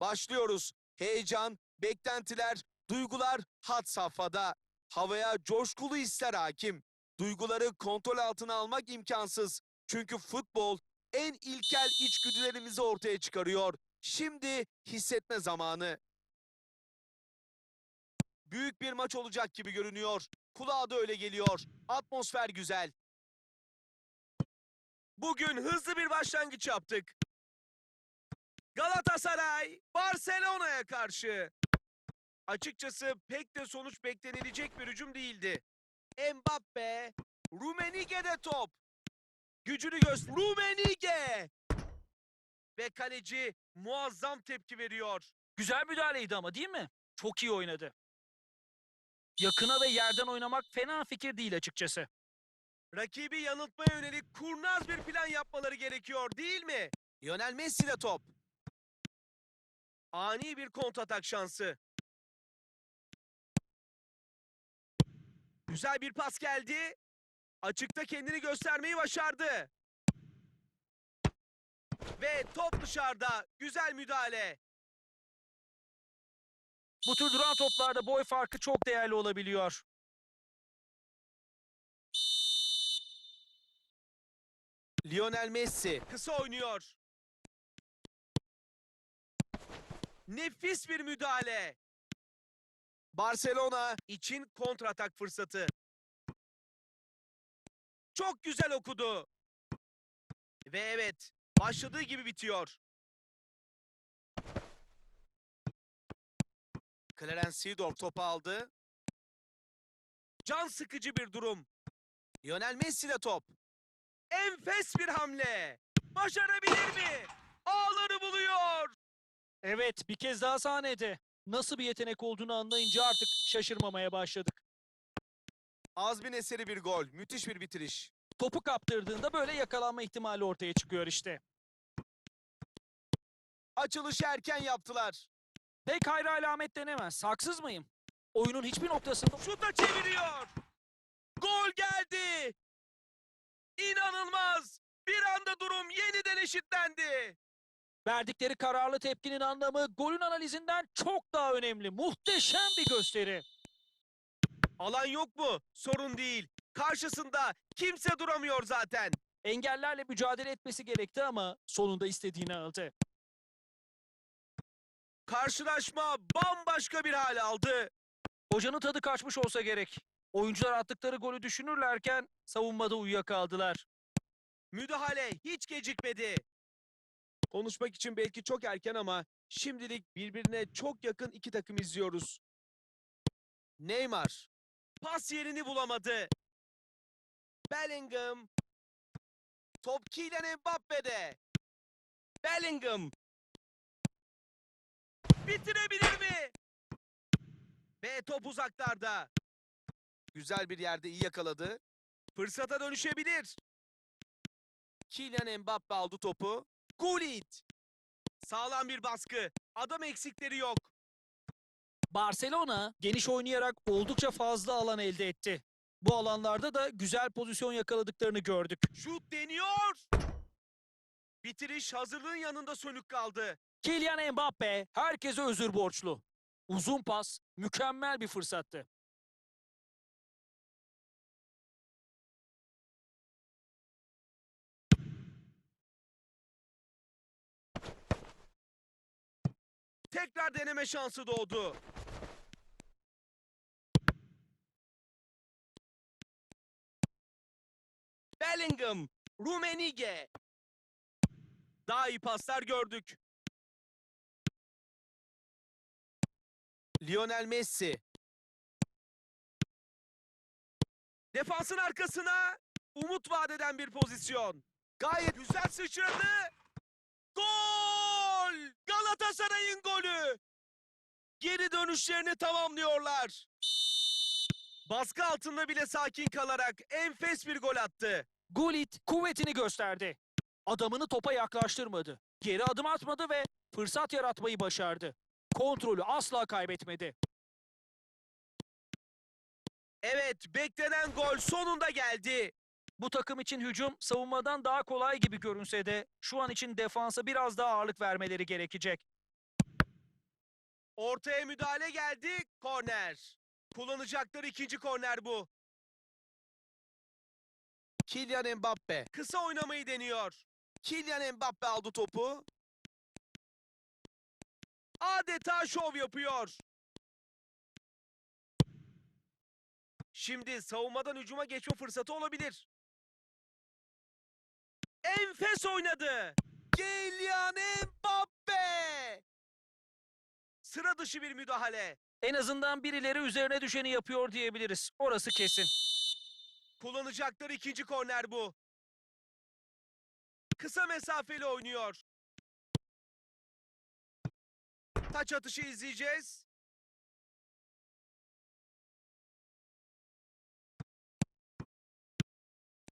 Başlıyoruz. Heyecan, beklentiler, duygular had safhada. Havaya coşkulu hisler hakim. Duyguları kontrol altına almak imkansız. Çünkü futbol en ilkel içgüdülerimizi ortaya çıkarıyor. Şimdi hissetme zamanı. Büyük bir maç olacak gibi görünüyor. Kulağa da öyle geliyor. Atmosfer güzel. Bugün hızlı bir başlangıç yaptık. Galatasaray Barcelona'ya karşı. Açıkçası pek de sonuç beklenilecek bir hücum değildi. Mbappe, Rumenige'de top. Gücünü göster. Rumenige! Ve kaleci muazzam tepki veriyor. Güzel müdahaleydi ama değil mi? Çok iyi oynadı. Yakına ve yerden oynamak fena fikir değil açıkçası. Rakibi yanıltmaya yönelik kurnaz bir plan yapmaları gerekiyor değil mi? Lionel Messi top. Ani bir kontratak şansı. Güzel bir pas geldi. Açıkta kendini göstermeyi başardı. Ve top dışarıda. Güzel müdahale. Bu tür duran toplarda boy farkı çok değerli olabiliyor. Lionel Messi kısa oynuyor. Nefis bir müdahale. Barcelona için kontratak fırsatı. Çok güzel okudu. Ve evet, başladığı gibi bitiyor. Clarence Seedorf topu aldı. Can sıkıcı bir durum. Lionel Messi top. Enfes bir hamle. Başarabilir mi? Ağları buluyor. Evet bir kez daha sahnede. Nasıl bir yetenek olduğunu anlayınca artık şaşırmamaya başladık. Azmin eseri bir gol. Müthiş bir bitiriş. Topu kaptırdığında böyle yakalanma ihtimali ortaya çıkıyor işte. Açılışı erken yaptılar. Pek hayra alamet denemez. Haksız mıyım? Oyunun hiçbir noktasında Şuta çeviriyor. Gol geldi. İnanılmaz. Bir anda durum yeniden eşitlendi. Verdikleri kararlı tepkinin anlamı golün analizinden çok daha önemli. Muhteşem bir gösteri. Alan yok mu? Sorun değil. Karşısında kimse duramıyor zaten. Engellerle mücadele etmesi gerekti ama sonunda istediğini aldı. Karşılaşma bambaşka bir hal aldı. Hocanın tadı kaçmış olsa gerek. Oyuncular attıkları golü düşünürlerken savunmada uyuyakaldılar. Müdahale hiç gecikmedi. Konuşmak için belki çok erken ama şimdilik birbirine çok yakın iki takım izliyoruz. Neymar pas yerini bulamadı. Bellingham top Kylian Mbappe'de. Bellingham bitirebilir mi? Ve top uzaklarda. Güzel bir yerde iyi yakaladı. Fırsata dönüşebilir. Kylian Mbappe aldı topu. Gullit. Sağlam bir baskı. Adam eksikleri yok. Barcelona geniş oynayarak oldukça fazla alan elde etti. Bu alanlarda da güzel pozisyon yakaladıklarını gördük. Şut deniyor. Bitiriş hazırlığın yanında sönük kaldı. Kylian Mbappe herkese özür borçlu. Uzun pas mükemmel bir fırsattı. Tekrar deneme şansı doğdu. Bellingham, Rumenige. Daha iyi paslar gördük. Lionel Messi. Defansın arkasına umut vadeden bir pozisyon. Gayet güzel sıçradı. Gol! Galatasaray'ın golü. Geri dönüşlerini tamamlıyorlar. Baskı altında bile sakin kalarak enfes bir gol attı. Gullit kuvvetini gösterdi. Adamını topa yaklaştırmadı. Geri adım atmadı ve fırsat yaratmayı başardı. Kontrolü asla kaybetmedi. Evet, beklenen gol sonunda geldi. Bu takım için hücum savunmadan daha kolay gibi görünse de şu an için defansa biraz daha ağırlık vermeleri gerekecek. Ortaya müdahale geldi. Korner. Kullanacakları ikinci korner bu. Kylian Mbappe. Kısa oynamayı deniyor. Kylian Mbappe aldı topu. Adeta şov yapıyor. Şimdi savunmadan hücuma geçme fırsatı olabilir. Enfes oynadı. Kylian Mbappe. Sıra dışı bir müdahale. En azından birileri üzerine düşeni yapıyor diyebiliriz. Orası kesin. Kullanacakları ikinci korner bu. Kısa mesafeli oynuyor. Taç atışı izleyeceğiz.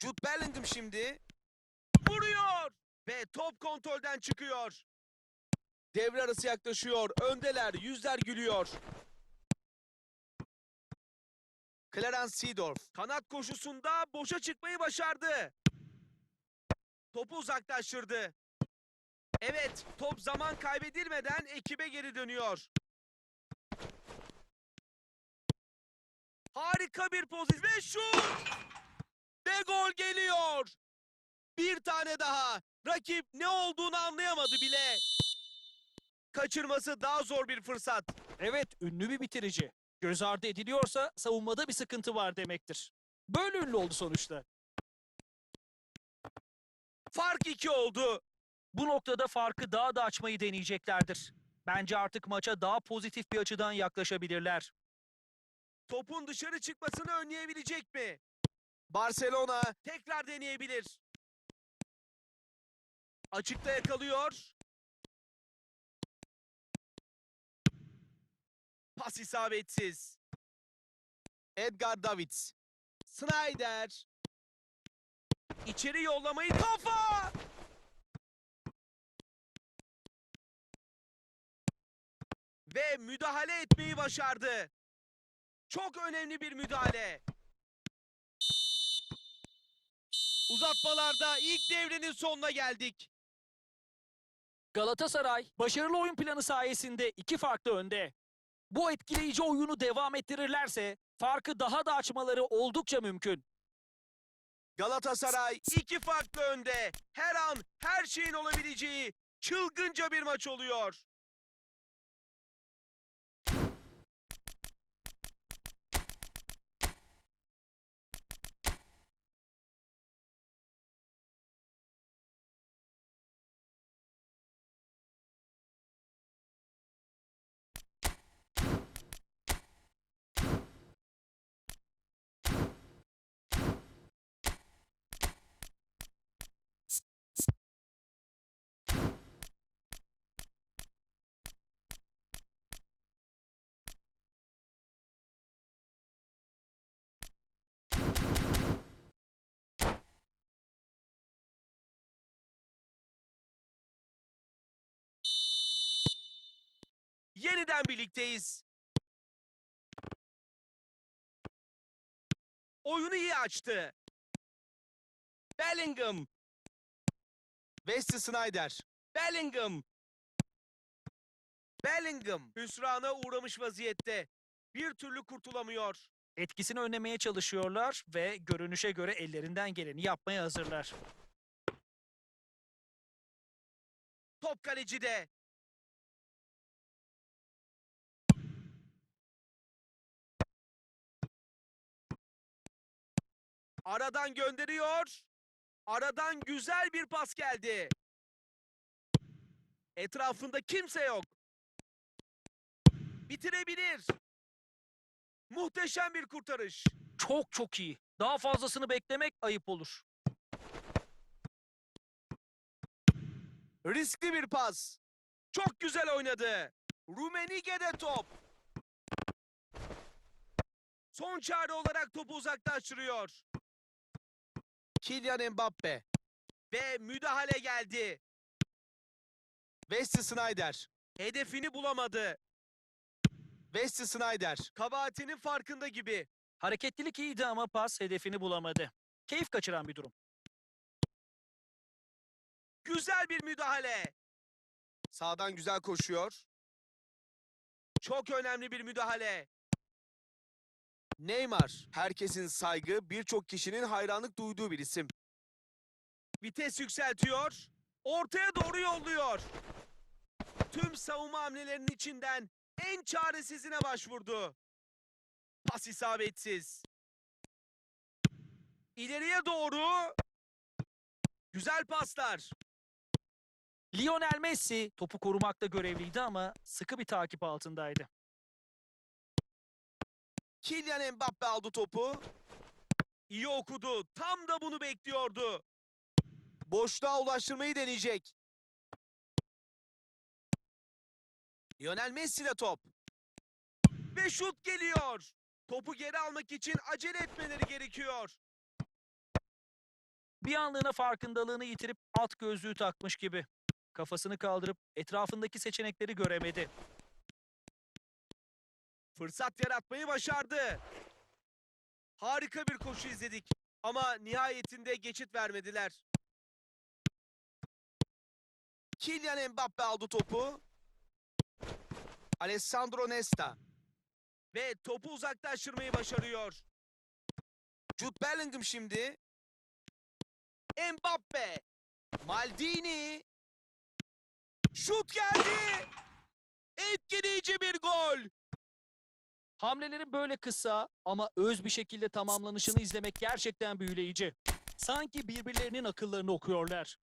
Jude Bellingham şimdi. Ve top kontrolden çıkıyor. Devre arası yaklaşıyor. Öndeler. Yüzler gülüyor. Clarence Seedorf kanat koşusunda boşa çıkmayı başardı. Topu uzaklaştırdı. Evet, top zaman kaybedilmeden ekibe geri dönüyor. Harika bir pozisyon ve şut! Ve gol geliyor. Bir tane daha. Rakip ne olduğunu anlayamadı bile. Kaçırması daha zor bir fırsat. Evet, ünlü bir bitirici. Göz ardı ediliyorsa savunmada bir sıkıntı var demektir. Böyle ünlü oldu sonuçta. Fark iki oldu. Bu noktada farkı daha da açmayı deneyeceklerdir. Bence artık maça daha pozitif bir açıdan yaklaşabilirler. Topun dışarı çıkmasını önleyebilecek mi? Barcelona tekrar deneyebilir. Açıkta yakalıyor. Pas isabetsiz. Edgar Davids. Snyder. İçeri yollamayı kafa! Ve müdahale etmeyi başardı. Çok önemli bir müdahale. Uzatmalarda ilk devrenin sonuna geldik. Galatasaray başarılı oyun planı sayesinde iki farklı önde. Bu etkileyici oyunu devam ettirirlerse farkı daha da açmaları oldukça mümkün. Galatasaray iki farklı önde. Her an her şeyin olabileceği çılgınca bir maç oluyor. Yeniden birlikteyiz. Oyunu iyi açtı. Bellingham. Wesley Snyder. Bellingham. Bellingham hüsrana uğramış vaziyette. Bir türlü kurtulamıyor. Etkisini önlemeye çalışıyorlar ve görünüşe göre ellerinden geleni yapmaya hazırlar. Top kalecide. Aradan gönderiyor. Aradan güzel bir pas geldi. Etrafında kimse yok. Bitirebilir. Muhteşem bir kurtarış. Çok çok iyi. Daha fazlasını beklemek ayıp olur. Riskli bir pas. Çok güzel oynadı. Rumenige'de top. Son çare olarak topu uzaklaştırıyor. Kylian Mbappe. Ve müdahale geldi. Wesley Snyder. Hedefini bulamadı. Wesley Snyder. Kabahatinin farkında gibi. Hareketlilik iyiydi ama pas hedefini bulamadı. Keyif kaçıran bir durum. Güzel bir müdahale. Sağdan güzel koşuyor. Çok önemli bir müdahale. Neymar, herkesin saygı, birçok kişinin hayranlık duyduğu bir isim. Vites yükseltiyor, ortaya doğru yolluyor. Tüm savunma hamlelerinin içinden en çaresizine başvurdu. Pas isabetsiz. İleriye doğru. Güzel paslar. Lionel Messi topu korumakta görevliydi ama sıkı bir takip altındaydı. Kylian Mbappe aldı topu. İyi okudu. Tam da bunu bekliyordu. Boşluğa ulaştırmayı deneyecek. Lionel Messi ile top. Ve şut geliyor. Topu geri almak için acele etmeleri gerekiyor. Bir anlığına farkındalığını yitirip at gözlüğü takmış gibi. Kafasını kaldırıp etrafındaki seçenekleri göremedi. Fırsat yaratmayı başardı. Harika bir koşu izledik. Ama nihayetinde geçit vermediler. Kylian Mbappe aldı topu. Alessandro Nesta. Ve topu uzaklaştırmayı başarıyor. Jude Bellingham şimdi. Mbappe. Maldini. Şut geldi. Etkileyici bir gol. Hamlelerin böyle kısa ama öz bir şekilde tamamlanışını izlemek gerçekten büyüleyici. Sanki birbirlerinin akıllarını okuyorlar.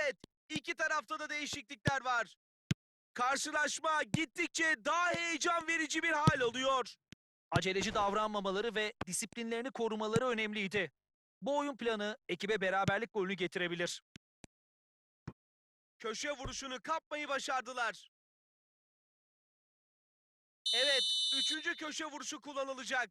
Evet, iki tarafta da değişiklikler var. Karşılaşma gittikçe daha heyecan verici bir hal alıyor. Aceleci davranmamaları ve disiplinlerini korumaları önemliydi. Bu oyun planı ekibe beraberlik golünü getirebilir. Köşe vuruşunu kapmayı başardılar. Evet, üçüncü köşe vuruşu kullanılacak.